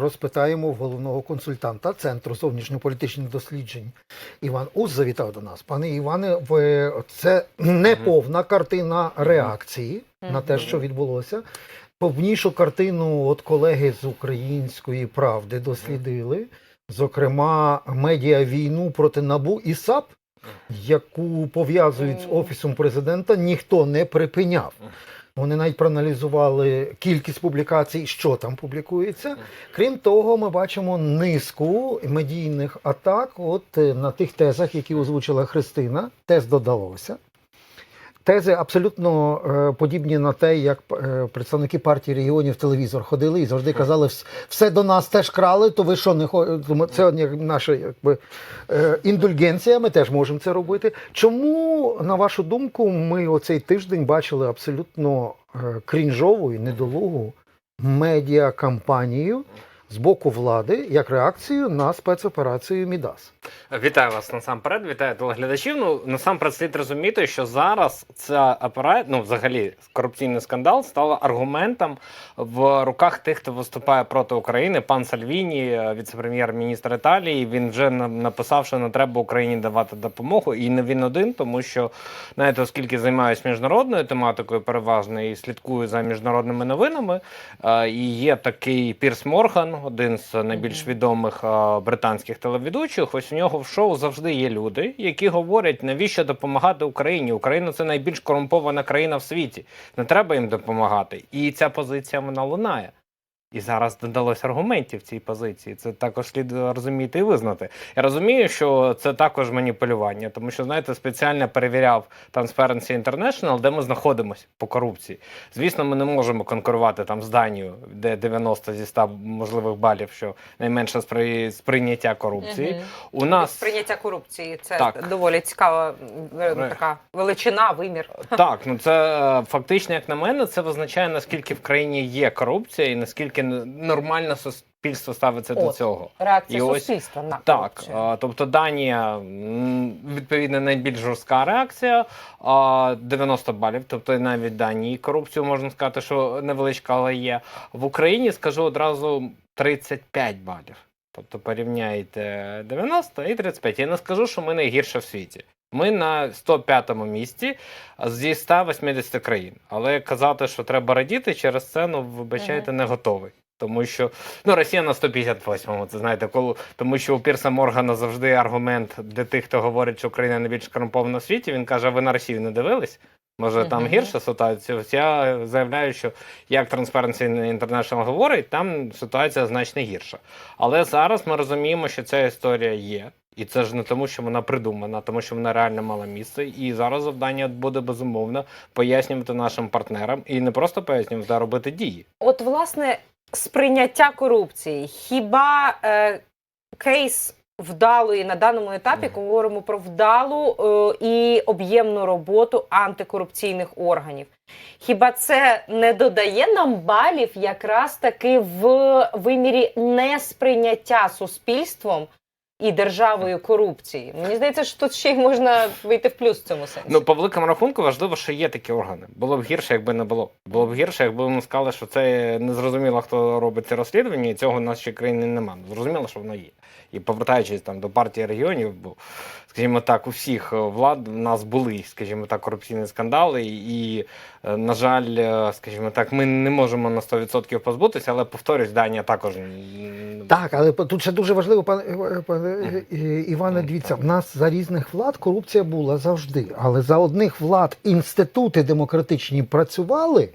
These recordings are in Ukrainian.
розпитаємо головного консультанта Центру зовнішньополітичних досліджень. Іван Ус завітав до нас. Пане Іване, ви це не повна картина реакції на те, що відбулося. Повнішу картину от колеги з української правди дослідили. Зокрема, медіа війну проти НАБУ і САП, яку пов'язують з офісом президента, ніхто не припиняв. Вони навіть проаналізували кількість публікацій, що там публікується. Крім того, ми бачимо низку медійних атак от е, на тих тезах, які озвучила Христина. Тез додалося. Тези абсолютно е, подібні на те, як е, представники партії регіонів в телевізор ходили і завжди казали, все до нас теж крали, то ви що не хо- Це наша якби, е, індульгенція, ми теж можемо це робити. Чому, на вашу думку, ми оцей тиждень бачили абсолютно крінжову і недолугу медіакампанію з боку влади як реакцію на спецоперацію Мідас? Вітаю вас насамперед, вітаю телеглядачів. Ну насамперед слід розуміти, що зараз ця операція, ну взагалі корупційний скандал стала аргументом в руках тих, хто виступає проти України. Пан Сальвіні, віце-прем'єр-міністр Італії, він вже на- написав, що не треба Україні давати допомогу, і не він один, тому що знаєте, оскільки займаюся міжнародною тематикою, переважно і слідкую за міжнародними новинами. е, І є такий Пірс Морган, один з найбільш відомих британських телеведучих. Ось у нього в шоу завжди є люди, які говорять, навіщо допомагати Україні. Україна це найбільш корумпована країна в світі. Не треба їм допомагати. І ця позиція вона лунає. І зараз додалось аргументів цій позиції. Це також слід розуміти і визнати. Я розумію, що це також маніпулювання, тому що знаєте, спеціально перевіряв Transparency International, де ми знаходимося по корупції. Звісно, ми не можемо конкурувати там з Данією, де 90 зі 100 можливих балів, що найменше сприйняття корупції. Мгм. У нас Сприйняття корупції це Так. доволі цікава така величина, вимір. Так, ну це е, фактично, як на мене, це визначає наскільки в країні є корупція і наскільки нормально суспільство ставиться до цього. Реакція І ось- суспільства на Так, а, тобто Данія м, відповідно найбільш жорстка реакція. а, 90 балів, тобто навіть Данії корупцію можна сказати, що невеличка, але є. В Україні скажу одразу 35 балів. Тобто порівняйте 90 і 35. Я не скажу, що ми найгірше в світі. Ми на 105-му місці зі 180 країн. Але казати, що треба радіти через це, ну вибачайте, не готовий. Тому що ну Росія на 158-му, це знаєте, коли тому, що у Пірса Моргана завжди аргумент для тих, хто говорить, що Україна найбільш корумпована в світі. Він каже: ви на Росію не дивились? Може, там гірша ситуація? Ось я заявляю, що як Transparency International говорить, там ситуація значно гірша. Але зараз ми розуміємо, що ця історія є. І це ж не тому, що вона придумана, а тому що вона реально мала місце. І зараз завдання буде безумовно пояснювати нашим партнерам і не просто пояснювати, а робити дії. От, власне, сприйняття корупції. Хіба е, кейс вдалої на даному етапі, коли говоримо про вдалу е, і об'ємну роботу антикорупційних органів. Хіба це не додає нам балів якраз таки в вимірі несприйняття суспільством і державою корупції? Мені здається, що тут ще й можна вийти в плюс в цьому сенсі. Ну, по великому рахунку, важливо, що є такі органи. Було б гірше, якби не було. Було б гірше, якби ми сказали, що це незрозуміло, хто робить це розслідування, і цього в нашій країні немає. Зрозуміло, що воно є. І повертаючись там до партії регіонів, бо, скажімо так, у всіх е, влад в нас були, скажімо так, корупційні скандали, і, е, на жаль, е, скажімо так, ми не можемо на 100% позбутися, але повторюсь, Данія також Так, але тут ще дуже важливо, пане, Іване, дивіться, в нас за різних влад корупція була завжди. Але за одних влад інститути демократичні працювали,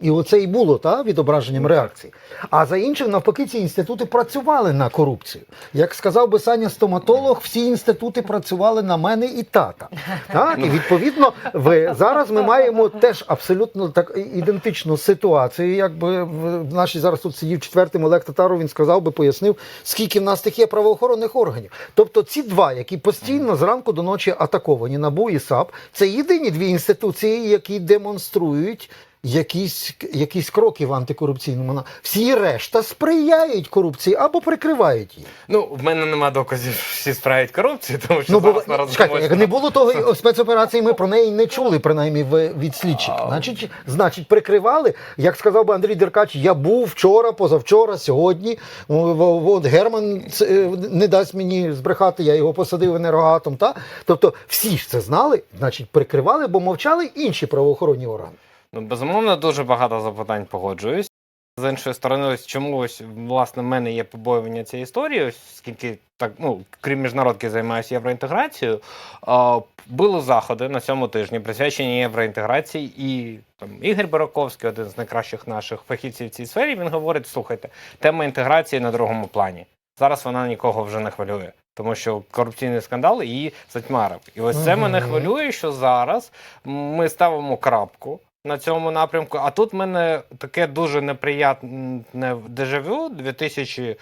і оце і було та, відображенням реакції. А за інших, навпаки, ці інститути працювали на корупцію. Як сказав би Саня стоматолог, всі інститути працювали на мене і тата. Так, і відповідно, ви, зараз ми маємо теж абсолютно так ідентичну ситуацію. Якби в нашій зараз тут сидів четвертим Олег Татаров, він сказав би, пояснив, скільки в нас тих є правоохоронних органів. Тобто ці два, які постійно зранку до ночі атаковані, НАБУ і САП, це єдині дві інституції, які демонструють. Якісь, якісь кроки в антикорупційному. на- Всі решта сприяють корупції або прикривають її. Ну, в мене нема доказів, що всі справять корупцію, тому що Ну, бо зараз на чекайте, як не було того спецоперації, ми про неї не чули, принаймні в- від слідчих. Значить, значить, прикривали. Як сказав би Андрій Деркач, я був вчора, позавчора, сьогодні. От Герман е, не дасть мені збрехати, я його посадив енергоатом. Та? Тобто всі ж це знали, значить, прикривали, бо мовчали інші правоохоронні органи. Ну, безумовно, дуже багато запитань погоджуюсь. З іншої сторони, ось чому ось власне в мене є побоювання цієї історії, ось скільки так, ну крім міжнародки, займаюся євроінтеграцією. А, були заходи на цьому тижні, присвячені євроінтеграції, і там Ігор Бараковський, один з найкращих наших фахівців в цій сфері, він говорить: слухайте, тема інтеграції на другому плані. Зараз вона нікого вже не хвилює. Тому що корупційний скандал її затьмарив. І ось це мене хвилює, що зараз ми ставимо крапку на цьому напрямку. А тут в мене таке дуже неприятне дежавю 2001,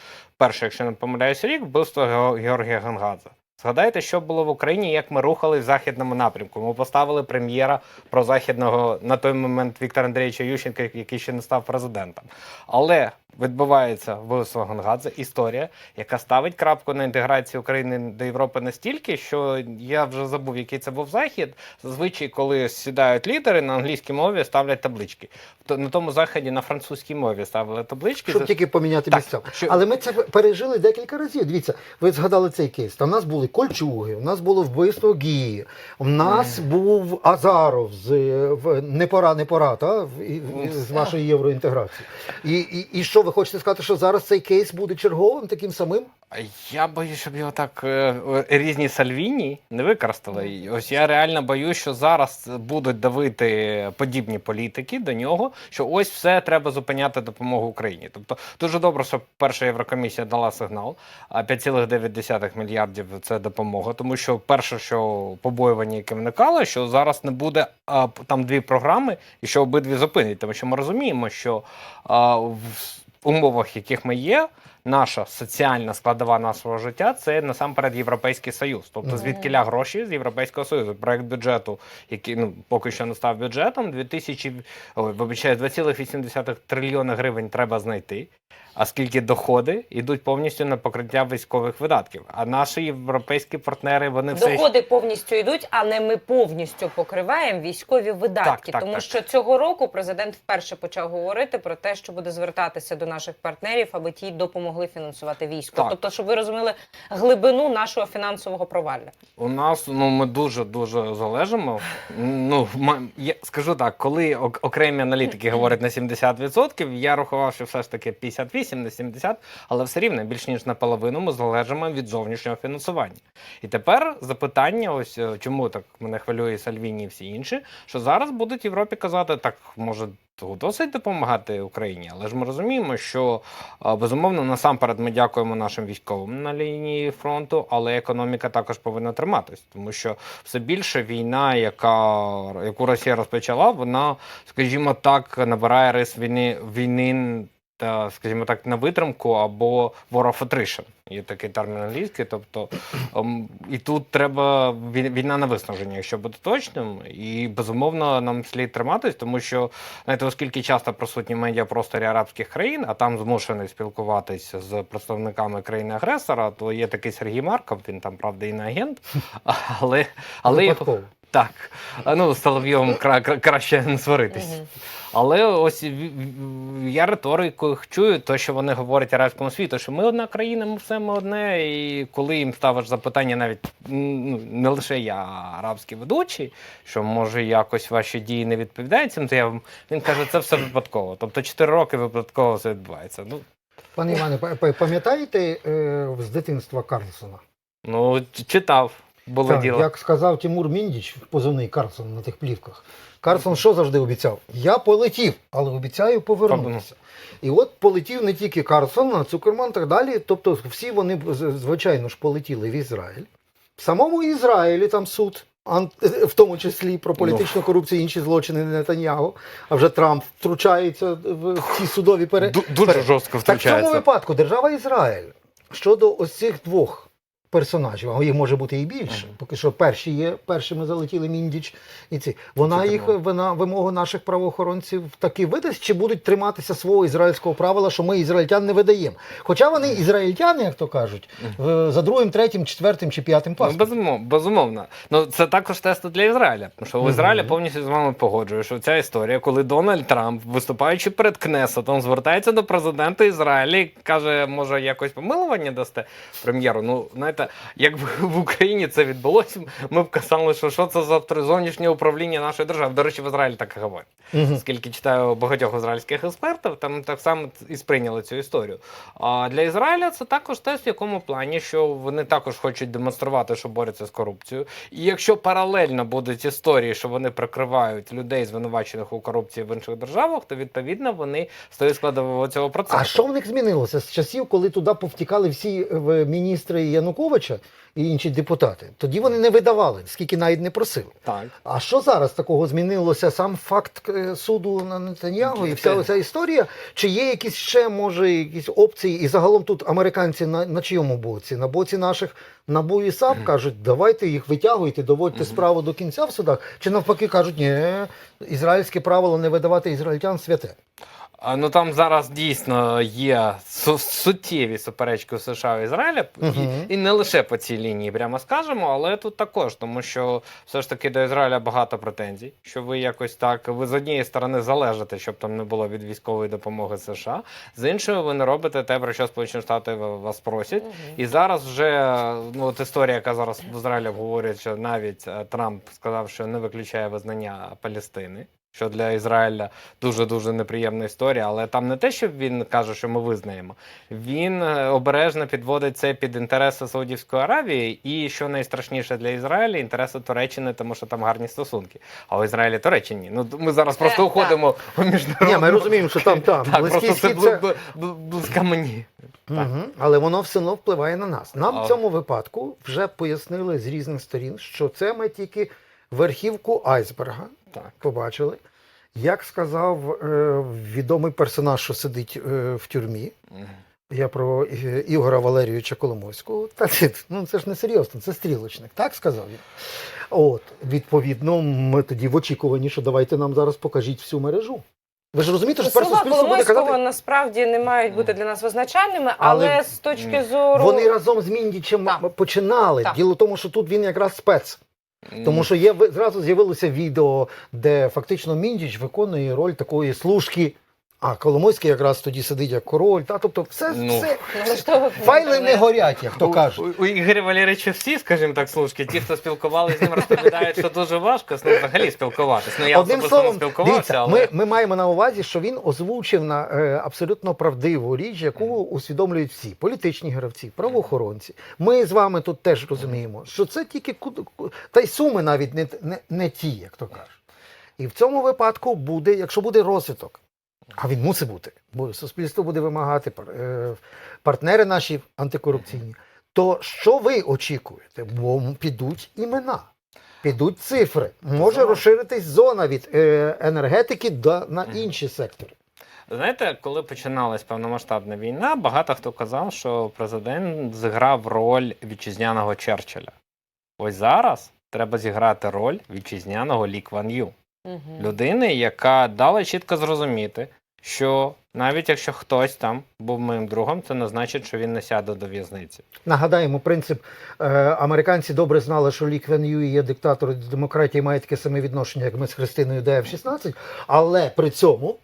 якщо не помиляюся, рік вбивство Ге- Георгія Гангадзе. Згадайте, що було в Україні, як ми рухали в західному напрямку. Ми поставили прем'єра про західного на той момент Віктора Андрійовича Ющенка, який ще не став президентом. Але відбувається вбивство Гангадзе, історія, яка ставить крапку на інтеграцію України до Європи настільки, що я вже забув, який це був захід. Зазвичай, коли сідають лідери на англійській мові, ставлять таблички. На тому заході на французькій мові ставили таблички. Щоб тільки поміняти Так, місця. що- Але ми це пережили декілька разів. Дивіться, ви згадали цей кейс. Там у нас були кольчуги, у нас було вбивство Гії, у нас був Азаров з в не пора, не пора, та в- з вашої євроінтеграції. І, і, і що ви хочете сказати, що зараз цей кейс буде черговим таким самим? Я боюсь, щоб його так е, різні Сальвіні не використали. Ось я реально боюсь, що зараз будуть давити подібні політики до нього, що ось все треба зупиняти допомогу Україні. Тобто дуже добре, що перша Єврокомісія дала сигнал. А 5,9 мільярдів це допомога. Тому що перше, що побоювання, яке виникало, що зараз не буде а, там дві програми, і що обидві зупинять. Тому що ми розуміємо, що а, в умовах, яких ми є, наша соціальна складова нашого життя це насамперед Європейський Союз. Тобто звідкиля гроші з Європейського Союзу. Проект бюджету, який ну поки що не став бюджетом, 2000, ой, вибачаю, 2,8 трильйона гривень треба знайти. А скільки доходи йдуть повністю на покриття військових видатків. А наші європейські партнери вони все Доходи повністю йдуть, а не ми повністю покриваємо військові видатки. так, Тому так. що цього року президент вперше почав говорити про те, що буде звертатися до наших партнерів, аби ті допомогли фінансувати військо. Так. Тобто, щоб ви розуміли глибину нашого фінансового провалля. У нас ну ми дуже дуже залежимо. Ну я скажу так, коли окремі аналітики говорять на 70%, я рахував, що все ж таки 58, не 70, але все рівно більш ніж наполовину ми залежимо від зовнішнього фінансування. І тепер запитання: ось е, чому так мене хвилює Сальвіні і всі інші, що зараз будуть Європі казати, так може. Досить допомагати Україні, але ж ми розуміємо, що Безумовно, насамперед ми дякуємо нашим військовим на лінії фронту, але економіка також повинна триматись, тому що все більше війна, яка яку Росія розпочала, вона, скажімо так, набирає рис війни війни. Скажімо так, на витримку або war of attrition. Є такий термін англійський. Тобто ем, і тут треба війна на виснаження, якщо бути точним. І безумовно нам слід триматись, тому що знаєте, оскільки часто присутні в медіапросторі арабських країн, а там змушений спілкуватися з представниками країни-агресора, то є такий Сергій Марков, він там правда і не агент, але, але так. Ну, з Соловйовим кра, кра- краще не сваритись. Але ось я риторику чую, то, що вони говорять арабському світу, що ми одна країна, ми все ми одне. І коли їм ставиш запитання, навіть ну, не лише я, а арабські ведучі, що може якось ваші дії не відповідають цим заявам, він каже, це все випадково. Тобто 4 роки випадково все відбувається. Ну, Пане Іване, па- па- пам'ятаєте е, з дитинства Карлсона? ну читав, було Так, діло. як сказав Тимур Міндіч, позивний Карлсон на тих плівках. Карлсон що завжди обіцяв? Я полетів, але обіцяю повернутися. І от полетів не тільки Карлсон, а Цукерман і так далі. Тобто всі вони, звичайно ж, полетіли в Ізраїль. В самому Ізраїлі там суд, в тому числі про політичну корупцію і інші злочини Нетаньягу. А вже Трамп втручається в ці судові пере... Ду- Дуже жорстко Так в цьому випадку держава Ізраїль щодо ось цих двох персонажів, а їх може бути і більше. Поки що перші є, першими залетіли Міндіч і ці. Вона Це їх вона вимогу наших правоохоронців таки видасть, чи будуть триматися свого ізраїльського правила, що ми ізраїльтян не видаємо. Хоча вони ізраїльтяни, як то кажуть, за другим, третім, четвертим чи п'ятим Ну, паспортом. безумовно, безумовно. Ну це також тест для Ізраїля. Тому що в Ізраїлі повністю з вами погоджую, що ця історія, коли Дональд Трамп, виступаючи перед Кнесетом, звертається до президента Ізраїля і каже, може якось помилування дасте прем'єру. Ну знаєте, якби в Україні це відбулося, ми б казали, що що це за зовнішнє управління нашої держави. До речі, в Ізраїлі так і говорять. Мгм. Оскільки читаю багатьох ізраїльських експертів, там так само і сприйняли цю історію. А для Ізраїля це також тест в якому плані, що вони також хочуть демонструвати, що борються з корупцією. І якщо паралельно будуть історії, що вони прикривають людей, звинувачених у корупції в інших державах, то відповідно вони стають складовою цього процесу. А що в них змінилося з часів, коли туди повтікали всі е, міністри Януковича і інші депутати? Тоді вони не видавали, скільки навіть не просили. Так. А що зараз такого змінилося? Сам факт е, суду на Нетаньягу і вся ця історія? Чи є якісь ще може якісь опції? І загалом тут американці на, на чийому боці? На боці наших НАБУ і САП кажуть, давайте їх витягуйте, доводьте справу до кінця в судах. Чи навпаки кажуть, ні, ізраїльське правило не видавати ізраїльтян святе. А, Ну там зараз дійсно є су- суттєві суперечки у США і Ізраїля, Мгм. і, і не лише по цій лінії, прямо скажемо, але тут також, тому що все ж таки до Ізраїля багато претензій, що ви якось так, ви з однієї сторони залежите, щоб там не було від військової допомоги США, з іншої ви не робите те, про що Сполучені Штати вас просять. І зараз вже ну, от історія, яка зараз в Ізраїлі обговорюють, що навіть е, Трамп сказав, що не виключає визнання Палестини. Що для Ізраїля дуже дуже неприємна історія, але там не те, що він каже, що ми визнаємо. Він е, обережно підводить це під інтереси Саудівської Аравії, і що найстрашніше для Ізраїля, інтереси Туреччини, тому що там гарні стосунки. А у Ізраїлі Туреччині. Ну ми зараз просто уходимо у міжнародну... Ні, ми розуміємо, що там там Так, просто це схід це- бли- бли- близька мені. Угу. Але воно все одно впливає на нас. Нам А- в цьому випадку вже пояснили з різних сторін, що це ми тільки верхівку айсберга Так. побачили. Як сказав е, відомий персонаж, що сидить е, в тюрмі, я про е, Ігора Валерійовича Коломойського. Та це, ну, це ж не серйозно, це стрілочник. Так сказав він. От, відповідно, ми тоді в очікуванні, що давайте нам зараз покажіть всю мережу. Ви ж розумієте, що Слова Коломойського казати. насправді не мають бути для нас визначальними, але, Але з точки зору Вони разом з Міндічем починали. Так. Діло в тому, що тут він якраз спец. Тому що є зразу з'явилося відео, де фактично Міндіч виконує роль такої служки. А Коломойський якраз тоді сидить як король. Та тобто, все, Ну. все файли не горять, як то кажуть. У, у Ігоря Валерійовича всі, скажімо так, служки, ті, хто спілкувалися з ним, розповідають, що дуже важко з ним взагалі спілкуватися. Ну я Одним особисто не словом, спілкувався, дивіться, але ми, ми маємо на увазі, що він озвучив на е, абсолютно правдиву річ, яку усвідомлюють всі політичні гравці, правоохоронці. Ми з вами тут теж розуміємо, що це тільки куд- ку- та й суми навіть не, не, не ті, як то кажуть. І в цьому випадку буде, якщо буде розвиток, а він мусить бути, бо суспільство буде вимагати е, партнери наші антикорупційні. То що ви очікуєте? Бо підуть імена. Підуть цифри. Може розширитись зона від е, енергетики до, на інші сектори. знаєте, коли починалась повномасштабна війна, багато хто казав, що президент зіграв роль вітчизняного Черчилля. Ось зараз треба зіграти роль вітчизняного Лі Кван Ю. Мгм. людини, яка дала чітко зрозуміти, що навіть якщо хтось там був моїм другом, це не значить, що він не сяде до в'язниці. Нагадаємо, принцип е, американці добре знали, що Лі Квен Ю є диктатор демократії має таке саме відношення, як ми з Христиною ДФ-16, але при цьому,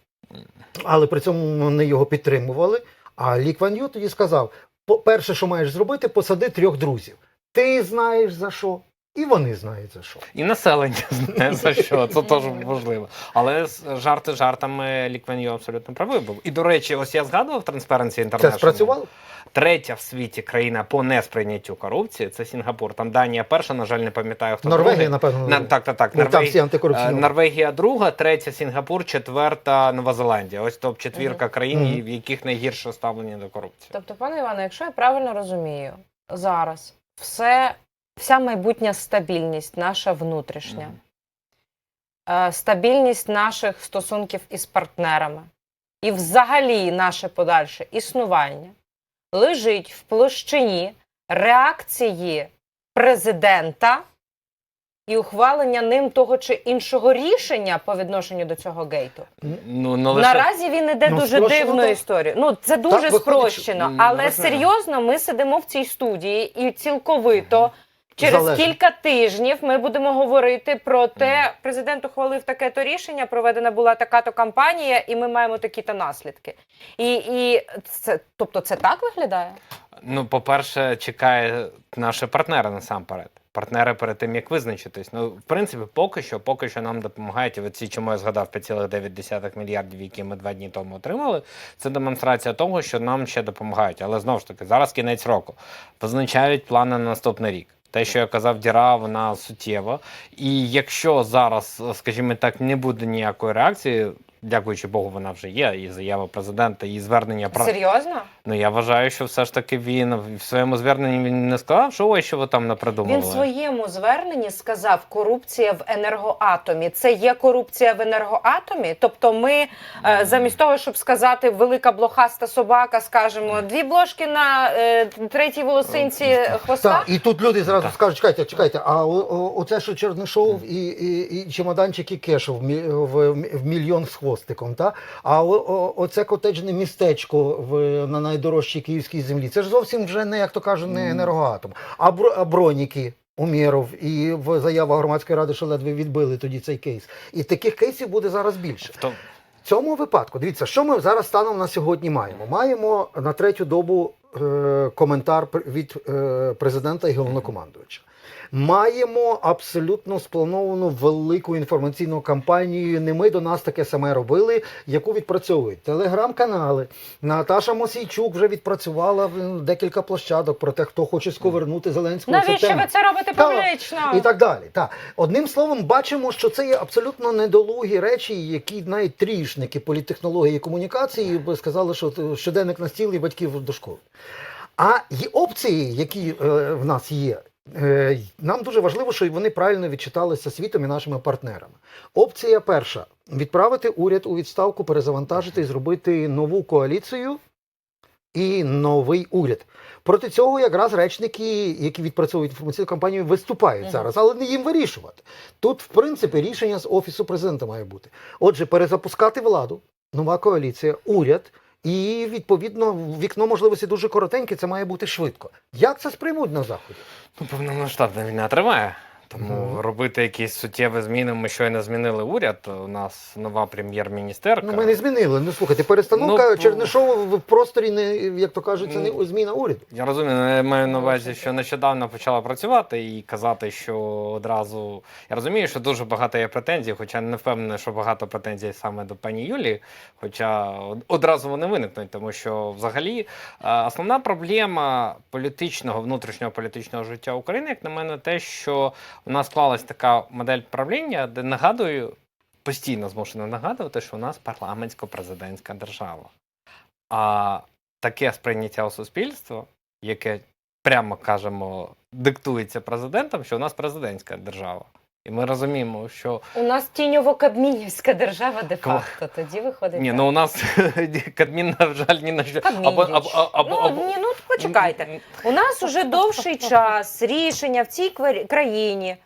але при цьому вони його підтримували. А Лі Кван Ю тоді сказав: «По- перше, що маєш зробити, посади трьох друзів. Ти знаєш за що, і вони знають за що. І населення знає за що, це теж важливо. Але з- жарти жартами Ліквеньо абсолютно правий був. І до речі, ось я згадував Transparency International. Це спрацювало? Третя в світі країна по несприйняттю корупції це Сінгапур. Там Данія перша, на жаль, не пам'ятаю хто Норвегія, другий. напевно, На, так, так, так. ну, там Норвегія, всі антикорупційні. Е, Норвегія друга, третя Сінгапур, четверта Нова Зеландія. Ось топ четвірка країн, Мгм. в яких найгірше ставлення до корупції. Тобто, пане Іване, якщо я правильно розумію, зараз все, вся майбутня стабільність, наша внутрішня, е, стабільність наших стосунків із партнерами і взагалі наше подальше існування лежить в площині реакції президента і ухвалення ним того чи іншого рішення по відношенню до цього гейту. Ну, не лише... Наразі він іде Ну, дуже спрощено, дивною так. історією. Ну це дуже виходить, спрощено, що- але Ну, серйозно ми сидимо в цій студії і цілковито. Через Залежно. кілька тижнів ми будемо говорити про те, президент ухвалив таке-то рішення, проведена була така-то кампанія, і ми маємо такі-то наслідки. І, і це, тобто, це так виглядає? Ну, по-перше, чекає наші партнери насамперед. Партнери перед тим, як визначитись. Ну, в принципі, поки що, поки що нам допомагають. І оці, чому я згадав 5,9 мільярдів, які ми два дні тому отримали. Це демонстрація того, що нам ще допомагають. Але знову ж таки, зараз кінець року. Визначають плани на наступний рік. Те, що я казав, діра, вона суттєва. І якщо зараз, скажімо так, не буде ніякої реакції, дякуючи Богу, вона вже є, і заява президента, і звернення про Серйозно? Ну я вважаю, що все ж таки він в своєму зверненні він не сказав, що ой, що ви там напридумали. Він в своєму зверненні сказав корупція в енергоатомі. Це є корупція в енергоатомі. Тобто, ми е, замість того, щоб сказати велика блохаста собака, скажемо дві блошки на е, третій волосинці хвоста. Так, і тут люди зразу скажуть, чекайте, чекайте, а оце що Чернишов і, і, і чемоданчик і кешов в, мі- в, в мільйон з хвостиком, та? а о, о, оце котеджне містечко в, на найдорожчій київській землі, це ж зовсім вже не, як то кажуть, не енергоатом, а, бро, а броніки. Умєров і в заявах громадської ради, що ледве відбили тоді цей кейс. І таких кейсів буде зараз більше. В цьому випадку, дивіться, що ми зараз станом на сьогодні маємо? Маємо на третю добу е, коментар від е, президента і головнокомандувача. Маємо абсолютно сплановану велику інформаційну кампанію. Не ми до нас таке саме робили, яку відпрацьовують телеграм-канали. Наташа Мосійчук вже відпрацювала в декілька площадок про те, хто хоче сковернути Зеленського. Навіщо тема. ви це робите публічно? І так далі. Так. Одним словом, бачимо, що це є абсолютно недолугі речі, які навіть трішники політтехнології і комунікації би сказали, що щоденник на стіл і батьків до школи. А є опції, які е, в нас є. Е, Нам дуже важливо, щоб вони правильно відчиталися світом і нашими партнерами. Опція перша: відправити уряд у відставку, перезавантажити і зробити нову коаліцію і новий уряд. Проти цього якраз речники, які відпрацьовують інформаційну кампанію, виступають зараз, але не їм вирішувати. Тут, в принципі, рішення з офісу президента має бути. Отже, перезапускати владу, нова коаліція, уряд. І відповідно вікно можливості дуже коротеньке, це має бути швидко. Як це сприймуть на заході? ну, повномасштабна війна триває. Тому Мгм. робити якісь суттєві зміни. Ми щойно змінили уряд. У нас нова прем'єр-міністерка. Ну ми не змінили. Ну слухайте, перестановка Ну, Чернишова в просторі не як то кажуть, це не зміна уряду. Я розумію, але я маю на увазі, що нещодавно почала працювати і казати, що одразу я розумію, що дуже багато є претензій, хоча не впевнений, що багато претензій саме до пані Юлії. Хоча одразу вони виникнуть, тому що взагалі е, основна проблема політичного внутрішнього політичного життя України, як на мене, те, що у нас склалась така модель правління, де нагадую. Постійно змушено нагадувати, що у нас парламентсько-президентська держава. А таке сприйняття у суспільство, яке прямо кажемо, диктується президентом, що у нас президентська держава. І ми розуміємо, що У нас тіньово-кабмінівська держава де факто Тоді виходить. ні, так. ну у нас Кабмін, на жаль, ні на що або, або, або, ну, або, ні, ну почекайте. У нас уже довший час рішення в цій країні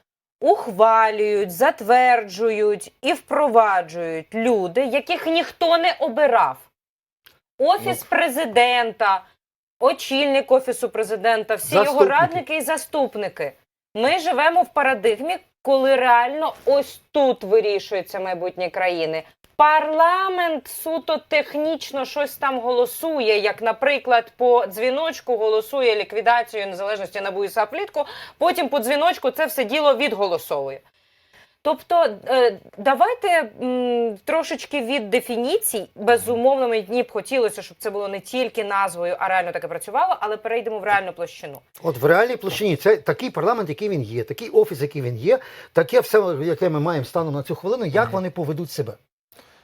ухвалюють, затверджують і впроваджують люди, яких ніхто не обирав. Офіс Ну. президента, очільник офісу президента, всі його радники і заступники. Ми живемо в парадигмі, коли реально ось тут вирішується майбутнє країни. Парламент суто технічно щось там голосує, як, наприклад, по дзвіночку голосує ліквідацію незалежності НАБУ і САП-влітку, потім по дзвіночку це все діло відголосовує. Тобто, е, давайте трошечки від дефініцій. Безумовно, мені б хотілося, щоб це було не тільки назвою, а реально таке працювало, але перейдемо в реальну площину. От в реальній площині це такий парламент, який він є, такий офіс, який він є, таке все, яке ми маємо станом на цю хвилину, як вони поведуть себе.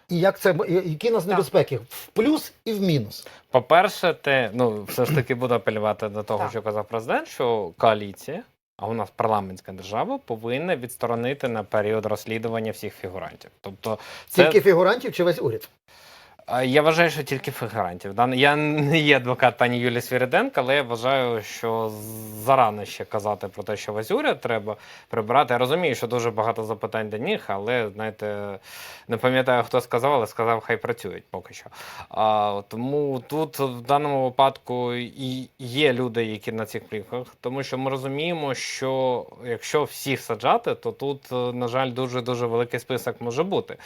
І як це які нас Так. небезпеки в плюс і в мінус. По-перше, те, ну все ж таки буду апелювати до того, Так. що казав президент, що коаліція, а у нас парламентська держава, повинна відсторонити на період розслідування всіх фігурантів. Тобто, це Тільки фігурантів чи весь уряд. Я вважаю, що тільки фігурантів. Я не є адвокат пані Юлії Свіриденко, але я вважаю, що зарано ще казати про те, що уряд треба прибирати. Я розумію, що дуже багато запитань до них, але знаєте, не пам'ятаю, хто сказав, але сказав, хай працюють поки що. А, тому тут в даному випадку і є люди, які на цих плівках, тому що ми розуміємо, що якщо всіх саджати, то тут, е, на жаль, дуже дуже великий список може бути.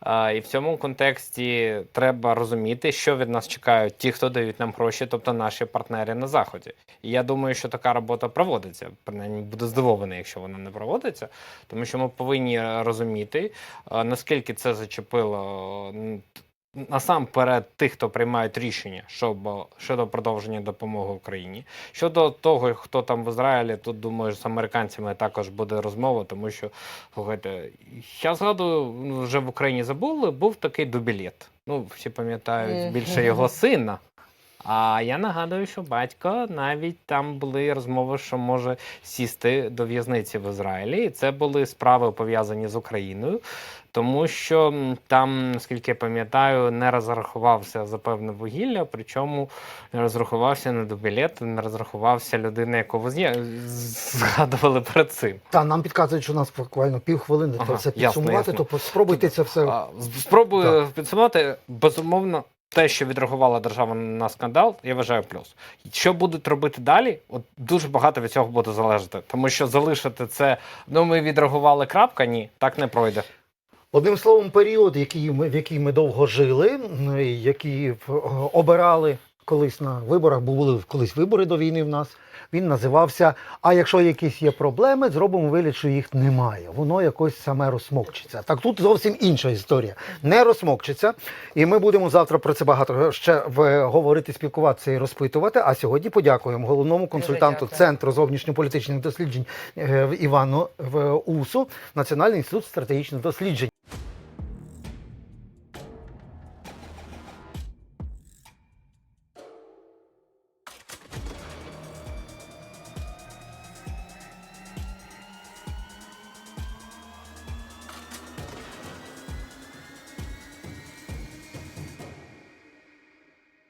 А, і в цьому контексті треба розуміти, що від нас чекають ті, хто дають нам гроші, тобто наші партнери на заході. І я думаю, що така робота проводиться. Принаймні буду здивований, якщо вона не проводиться, тому що ми повинні розуміти, наскільки це зачепило. Насамперед тих, хто приймають рішення щоб, е, щодо продовження допомоги Україні. Щодо того, хто там в Ізраїлі, тут думаю, з американцями також буде розмова, тому що слухайте, я згадую, ну, вже в Україні забули, був такий дубілет. Ну, всі пам'ятають більше його сина. А я нагадую, що батько навіть там були розмови, що може сісти до в'язниці в Ізраїлі. І це були справи пов'язані з Україною, тому що там, наскільки я пам'ятаю, не розрахувався за певне вугілля, причому не розрахувався не до білету, не розрахувався людина, яку згадували перед цим. Та нам підказують, що у нас буквально півхвилини Ага, це все ясно, підсумувати, ясно. то спробуйте це все. А, Спробую підсумувати. Безумовно, те, що відреагувала держава на скандал, я вважаю плюс. Що будуть робити далі? От дуже багато від цього буде залежати. Тому що залишити це, ну ми відреагували крапка, ні, так не пройде. Одним словом, період, який ми, в який ми довго жили, який обирали колись на виборах, бо були колись вибори до війни в нас. Він називався А якщо якісь є проблеми, зробимо вигляд, що їх немає. Воно якось саме розсмокчиться. Так тут зовсім інша історія. Не розсмокчиться. І ми будемо завтра про це багато ще говорити, спілкуватися і розпитувати. А сьогодні подякуємо головному консультанту. Центру зовнішньополітичних досліджень е, Івану УСУ, Національний інститут стратегічних досліджень.